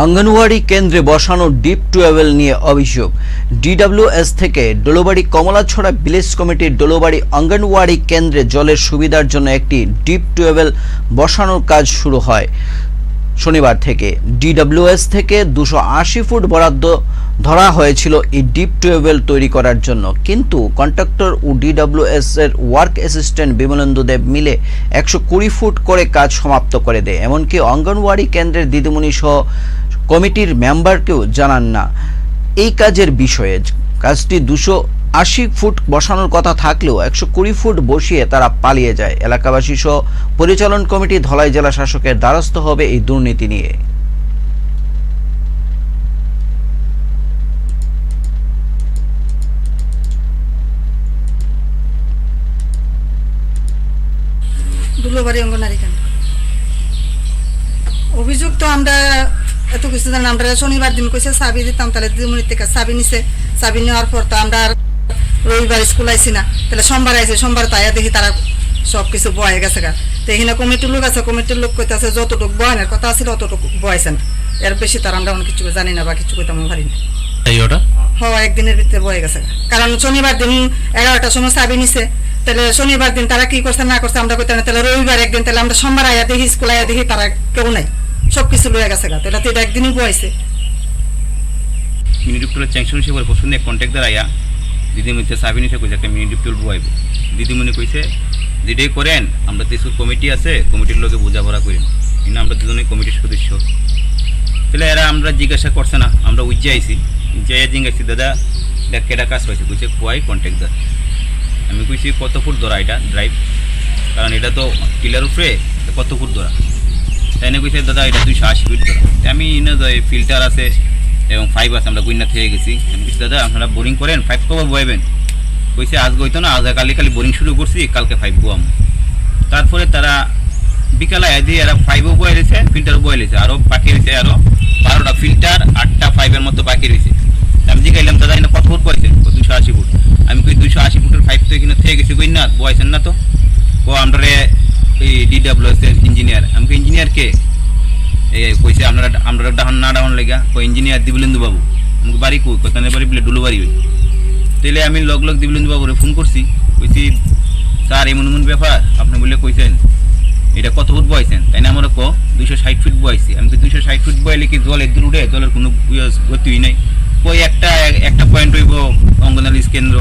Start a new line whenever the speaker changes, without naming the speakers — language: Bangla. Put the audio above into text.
অঙ্গনওয়াড়ি কেন্দ্রে বসানো ডিপ টুয়েলভ নিয়ে অভিযোগ। ডিডব্লিউএস থেকে ডোলোবাড়ি কমলাছড়া ভিলেজ কমিটির ডোলোবাড়ি অঙ্গনওয়াড়ি কেন্দ্রে জলের সুবিধার জন্য একটি ডিপ টুয়েলভ বসানোর কাজ শুরু হয়। শনিবার থেকে ডিডব্লিউএস থেকে দুশো আশি ফুট বরাদ্দ ধরা হয়েছিল এই ডিপ টুয়েলভ তৈরি করার জন্য। কিন্তু কন্ট্রাক্টর ও ডিডব্লিউএস এর ওয়ার্ক অ্যাসিস্ট্যান্ট বিমলেন্দু দেব মিলে একশো কুড়ি ফুট করে কাজ সমাপ্ত করে দেয়। এমনকি অঙ্গনওয়াড়ি কেন্দ্রের দিদিমণি সহ কমিটির মেম্বারকেও জানান না। এই কাজের বিষয়ে কাজটি দুশো আশি ফুট বসানোর কথা থাকলেও একশো কুড়ি ফুট বসিয়ে তারা পালিয়ে যায়। এলাকাবাসী সহ পরিচালন কমিটি ধলাই জেলা শাসকের দ্বারস্থ হবে এই দুর্নীতি নিয়ে।
অঙ্গনারী অভিযোগ তো আমরা এত কিছু জানি আমরা শনিবার দিন কইছে চাবি দিতাম তাহলে দিদিমণির থেকে চাবি নিছে। চাবি নেওয়ার পর তো আমরা আর রবিবার স্কুল আইছি না। তাহলে সোমবার আইছে সোমবার তাইয়া দেখি তারা সব কিছু বয়ে গেছে গা। তো এখানে কমিটির লোক আছে কমিটির লোক কইতাছে যতটুকু বয়ানের কথা ছিল অতটুকু বয়াইছেন। এর বেশি তার আমরা অনেক কিছু জানি না বা কিছু কইতাম পারি না। হওয়া একদিনের ভিতরে বয়ে গেছে কারণ শনিবার দিন এগারোটার সময় চাবি নিছে। তাহলে শনিবার দিন তারা কি করছে না করছে আমরা কইতাম না। তাহলে রবিবার একদিন তাহলে আমরা সোমবার আয়া দেখি স্কুল আয়া দেখি তারা কেউ নাই। সব কিছু লয়ে গেছে গা তাহলে তো এটা একদিনই বয়েছে
মিনি ডিপটুলের চ্যাংশন হিসেবে পছন্দ কন্ট্যাক্টদার আয়া দিদিমণিতে সাবিন হিসেবে কইছে একটা মিনি ডিপটুল বয়াইব। দিদিমণি কইছে, যেটাই করেন, আমরা তো স্কুল কমিটি আছে কমিটির লোকে বোঝাপড়া করেন কিন্তু আমরা দুজনেই কমিটির সদস্য। তাহলে এরা আমরা জিজ্ঞাসা করছে না, আমরা উজ্জে আইছি। উজ্জে জিজ্ঞাসি, দাদা এটা কেটা কাজ পাইছে? কইছে কোয়াই কন্ট্যাক্টদার আমি কইছি, কত ফুট ধরা এটা? ড্রাইভ কারণ এটা তো পিলার উপরে, কত ফুট ধরা তাই না কইছে দাদা এটা দুইশো আশি ফিট তা আমি ইনে ফিল্টার আছে এবং ফাইভ আছে, আমরা গুইনা থেকে গেছি। আমি কইছি দাদা, আপনারা বোরিং করেন ফাইভ কবে বয়াবেন কইছে আজ গইতো না, আজ কালি কালি বোরিং শুরু করছি, কালকে ফাইভ বোয়াম তারপরে তারা বিকালে আইদি এরা ফাইভও বয়ে রয়েছে ফিল্টারও বয়ে রয়েছে আরও বাকি রয়েছে আরও বারোটা ফিল্টার আটটা ফাইভের মতো বাকি রয়েছে। আমি জিজ্ঞাইলাম দাদা এখানে কত ফুট বয়েছে দুশো আশি ফুট। আমি কই দুশো আশি ফুটের পাইপ তো এখানে থেকে গেছি কই বয়েছেন না তো? ও আমরা ডিডাব্লিউএস এর ইঞ্জিনিয়ার আমি ইঞ্জিনিয়ার কে এই কইছে আপনারা আমরা ডাহন না ডাহন লেগা কই ইঞ্জিনিয়ার দিবলেন্দু বাবু আমাকে বাড়ি কই কোথায় বাড়ি বলে ডুলু বাড়ি হই তাইলে আমি লগ লগ দিবলেন্দু বাবুরে ফোন করছি কইছি স্যার এমন এমন ব্যাপার আপনি বলে কইছেন এটা কত ফুট বয়েছেন তাই না আমরা ক দুইশো ষাট ফিট বয়েছি আমি দুইশো ষাট ফিট বয়ালে কি জল এদুর উঠে জলের কোনো গতিই নাই। কই একটা একটা পয়েন্ট হইব অঙ্গনারী কেন্দ্র।